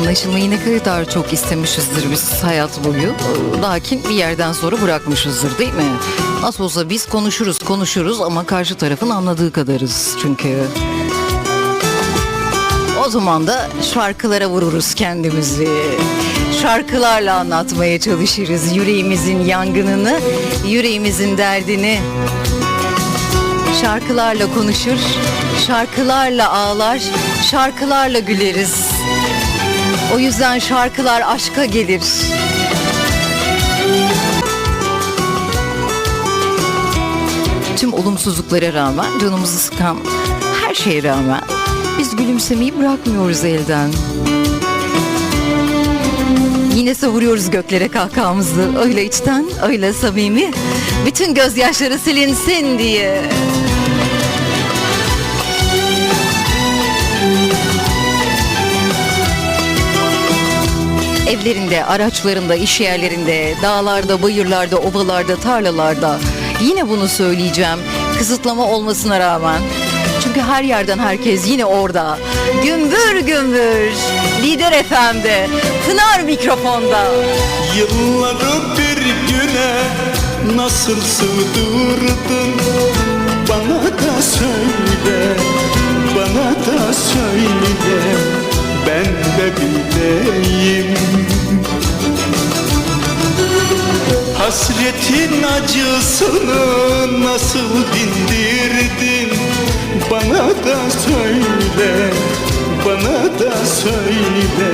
Anlaşılmayı ne kadar çok istemişizdir biz hayat boyu. Lakin bir yerden sonra bırakmışızdır değil mi? Nasıl olsa biz konuşuruz konuşuruz ama karşı tarafın anladığı kadarız çünkü. O zaman da şarkılara vururuz kendimizi. Şarkılarla anlatmaya çalışırız yüreğimizin yangınını, yüreğimizin derdini. Şarkılarla konuşur, şarkılarla ağlar, şarkılarla güleriz. O yüzden şarkılar aşka gelir. Tüm olumsuzluklara rağmen, canımızı sıkan her şeye rağmen biz gülümsemeyi bırakmıyoruz elden. Yine savuruyoruz göklere kahkahamızı öyle içten öyle samimi bütün gözyaşları silinsin diye. Evlerinde, araçlarında, iş yerlerinde, dağlarda, bayırlarda, ovalarda, tarlalarda yine bunu söyleyeceğim. Kısıtlama olmasına rağmen. Çünkü her yerden herkes yine orada. Gümbür gümbür. Lider FM'de. Pınar mikrofonda. Yılları bir güne nasıl sığdırdın Bana da söyle, bana da söyle Ben de bileyim Hasretin acısını nasıl dindirdin? Bana da söyle, bana da söyle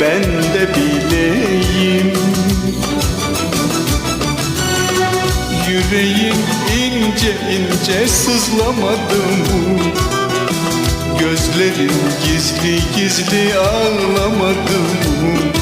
Ben de bileyim. Yüreğim ince ince sızlamadı mı? Gözlerim gizli gizli ağlamadı mı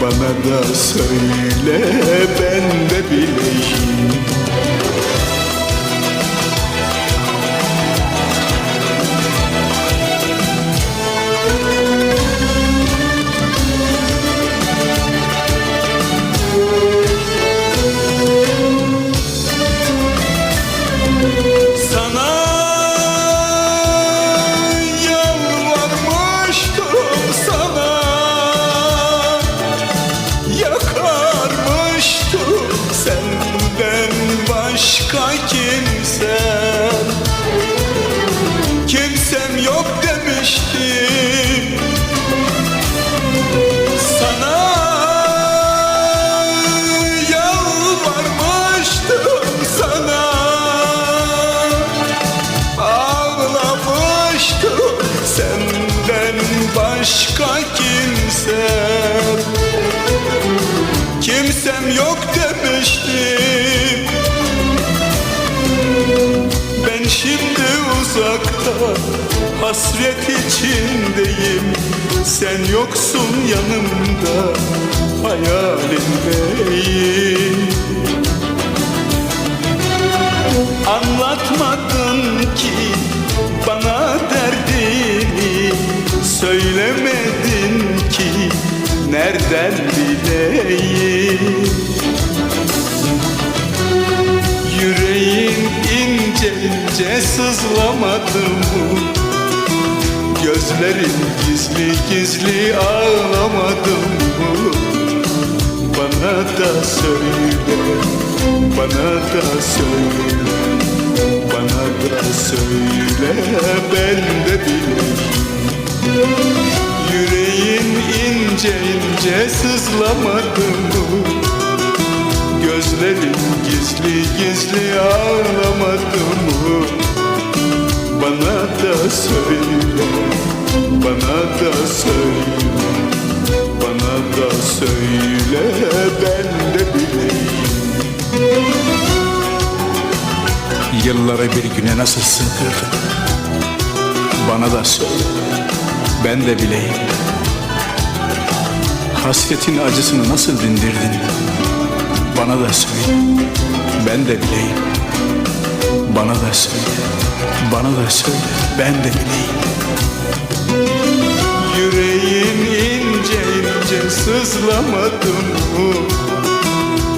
Bana da söyle ben de bileyim başka kimsem Kimsem yok demiştim Ben şimdi uzakta hasret içindeyim. Sen yoksun yanımda hayalimdeyim Anlatmadın ki Söylemedin ki nereden bileyim? Yüreğin ince ince sızlamadı mı? Gözlerin gizli gizli ağlamadı mı? Bana da söyle, bana da söyle Bana da söyle ben de bileyim Yüreğin ince ince sızlamadı mı Gözlerin gizli gizli ağlamadı mı Bana da söyle, bana da söyle Bana da söyle ben de bileyim. Yılları bir güne nasıl sığdırdın Bana da söyle Ben de bileyim. Hasretin acısını nasıl dindirdin? Bana da söyle. Ben de bileyim. Bana da söyle. Bana da söyle. Ben de bileyim. Yüreğin ince ince sızlamadı mı?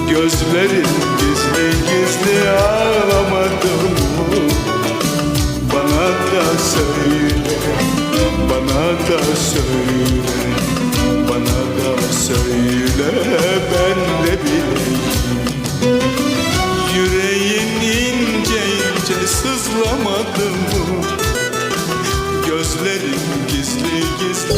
Gözlerin gizli gizli Gözlerim gizli gizli.